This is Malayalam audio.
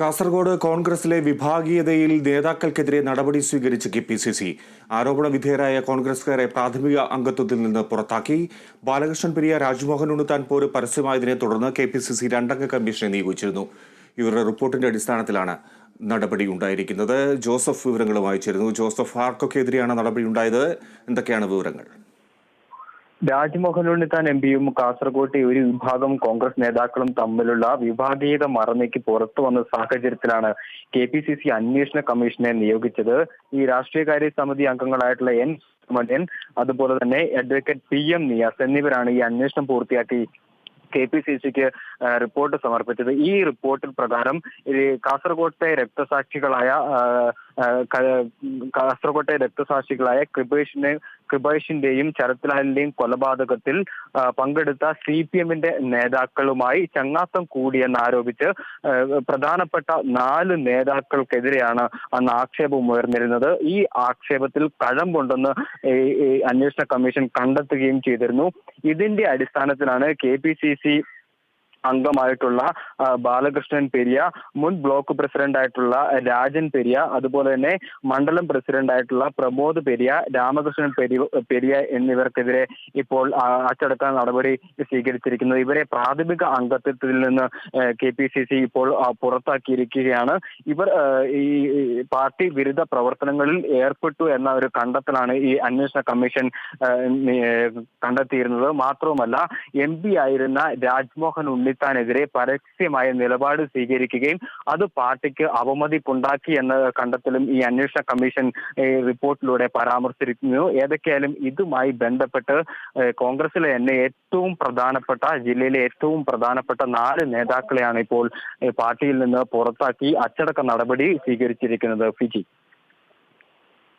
കാസർഗോഡ് കോൺഗ്രസിലെ വിഭാഗീയതയിൽ നേതാക്കൾക്കെതിരെ നടപടി സ്വീകരിച്ച് കെ പി സി സി. ആരോപണ വിധേയരായ കോൺഗ്രസുകാരെ പ്രാഥമിക അംഗത്വത്തിൽ നിന്ന് പുറത്താക്കി. ബാലകൃഷ്ണൻ പിരിയ രാജ്മോഹൻ ഉണ്ണുത്താൻ പോര് പരസ്യമായതിനെ തുടർന്ന് കെ പി സി സി രണ്ടംഗ കമ്മീഷനെ നിയോഗിച്ചിരുന്നു. ഇവരുടെ റിപ്പോർട്ടിന്റെ അടിസ്ഥാനത്തിലാണ് നടപടി ഉണ്ടായിരിക്കുന്നത്. ജോസഫ് വിവരങ്ങളുമായി ചേരുന്നു. ജോസഫ് ആർക്കൊക്കെ എതിരെയാണ് നടപടി ഉണ്ടായത്? എന്തൊക്കെയാണ് വിവരങ്ങൾ? രാജ്മോഹൻ ഉണ്ണിത്താൻ എം പിയും കാസർകോട്ടെ ഒരു വിഭാഗം കോൺഗ്രസ് നേതാക്കളും തമ്മിലുള്ള വിഭാഗീയത മറന്നേക്ക് പുറത്തു വന്ന സാഹചര്യത്തിലാണ് കെ പി സി സി അന്വേഷണ കമ്മീഷനെ നിയോഗിച്ചത്. ഈ രാഷ്ട്രീയകാര്യ സമിതി അംഗങ്ങളായിട്ടുള്ള എൻ സുമൻ അതുപോലെ തന്നെ അഡ്വക്കേറ്റ് പി എം നിയാസ് എന്നിവരാണ് ഈ അന്വേഷണം പൂർത്തിയാക്കി കെ പി സി സിക്ക് റിപ്പോർട്ട് സമർപ്പിച്ചത്. ഈ റിപ്പോർട്ടിൽ പ്രകാരം കാസർകോട്ടെ രക്തസാക്ഷികളായ കാസർകോട്ടെ രക്തസാക്ഷികളായ കൃപേഷിനെ കൃപേഷിന്റെയും ശരത്ലാലിന്റെയും കൊലപാതകത്തിൽ പങ്കെടുത്ത സി പി എമ്മിന്റെ നേതാക്കളുമായി ചങ്ങാത്തം കൂടിയെന്നാരോപിച്ച് പ്രധാനപ്പെട്ട നാല് നേതാക്കൾക്കെതിരെയാണ് അന്ന് ആക്ഷേപം ഉയർന്നിരുന്നത്. ഈ ആക്ഷേപത്തിൽ കഴമ്പുണ്ടെന്ന് അന്വേഷണ കമ്മീഷൻ കണ്ടെത്തുകയും ചെയ്തിരുന്നു. ഇതിന്റെ അടിസ്ഥാനത്തിലാണ് കെ പി സി സി അംഗമായിട്ടുള്ള ബാലകൃഷ്ണൻ പെരിയ മുൻ ബ്ലോക്ക് പ്രസിഡന്റ് ആയിട്ടുള്ള രാജൻ പെരിയ അതുപോലെ തന്നെ മണ്ഡലം പ്രസിഡന്റ് ആയിട്ടുള്ള പ്രമോദ് പെരിയ രാമകൃഷ്ണൻ പെരി പെരിയ എന്നിവർക്കെതിരെ ഇപ്പോൾ അച്ചടക്ക നടപടി സ്വീകരിച്ചിരിക്കുന്നത് ഇവരെ പ്രാഥമിക അംഗത്വത്തിൽ നിന്ന് കെ പി സി സി ഇപ്പോൾ പുറത്താക്കിയിരിക്കുകയാണ്. ഇവർ ഈ പാർട്ടി വിരുദ്ധ പ്രവർത്തനങ്ങളിൽ ഏർപ്പെട്ടു എന്ന ഒരു കണ്ടെത്തലാണ് ഈ അന്വേഷണ കമ്മീഷൻ കണ്ടെത്തിയിരുന്നത്. മാത്രവുമല്ല എം പി ആയിരുന്ന രാജ്മോഹൻ ഉണ്ണിത്താനെതിരെ പരസ്യമായ നിലപാട് സ്വീകരിക്കുകയും അത് പാർട്ടിക്ക് അവമതിപ്പുണ്ടാക്കി എന്ന കണ്ടെത്തലും ഈ അന്വേഷണ കമ്മീഷൻ റിപ്പോർട്ടിലൂടെ പരാമർശിച്ചിരിക്കുന്നു ഏതൊക്കെയായാലും ഇതുമായി ബന്ധപ്പെട്ട് കോൺഗ്രസിലെ തന്നെ ഏറ്റവും പ്രധാനപ്പെട്ട ജില്ലയിലെ ഏറ്റവും പ്രധാനപ്പെട്ട നാല് നേതാക്കളെയാണ് ഇപ്പോൾ പാർട്ടിയിൽ നിന്ന് പുറത്താക്കി അച്ചടക്ക നടപടി സ്വീകരിച്ചിരിക്കുന്നത്. ഫിജി.